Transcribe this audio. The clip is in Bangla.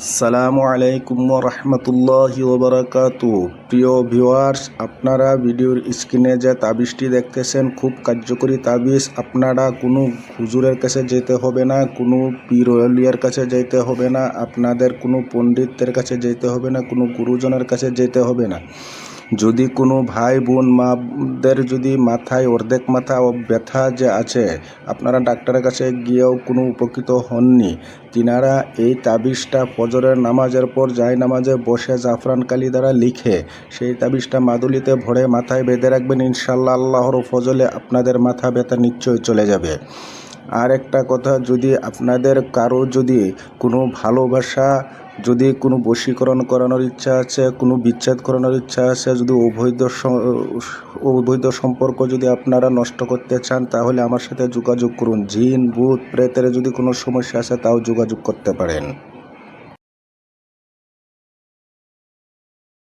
আসসালামু আলাইকুম রহমতুল্লাহ ওবরাকাতু। প্রিয় ভিউয়ার্স, আপনারা ভিডিওর স্ক্রিনে যে তাবিজটি দেখতেছেন, খুব কার্যকরী তাবিজ। আপনারা কোনো হুজুরের কাছে যেতে হবে না, কোনো পীর অলিয়ার কাছে যেতে হবে না, আপনাদের কোনো পণ্ডিতের কাছে যেতে হবে না, কোনো গুরুজনের কাছে যেতে হবে না। যদি কোনো ভাই বোন মাদের যদি মাথায় অর্ধেক মাথা ব্যথা যে আছে, আপনারা ডাক্তারের কাছে গিয়েও কোনো উপকৃত হননি। তিনারা এই তাবিজটা ফজরের নামাজের পর যায় নামাজে বসে জাফরান কালি দ্বারা লিখে, সেই তাবিজটা মাদুলিতে ভরে মাথায় বেঁধে রাখবেন ইনশাল্লাহ আল্লাহর ফজলে আপনাদের মাথা ব্যথা নিশ্চয়ই চলে যাবে। আর একটা কথা, যদি আপনাদের কারও যদি কোনো ভালোবাসা যদি কোনো বশীকরণ করানোর ইচ্ছা আছে, কোনো বিচ্ছেদ করানোর ইচ্ছা আছে, যদি অবৈধ অবৈধ সম্পর্ক যদি আপনারা নষ্ট করতে চান, তাহলে আমার সাথে যোগাযোগ করুন। জিন, ভূত, প্রেতের যদি কোনো সমস্যা আছে, তাও যোগাযোগ করতে পারেন।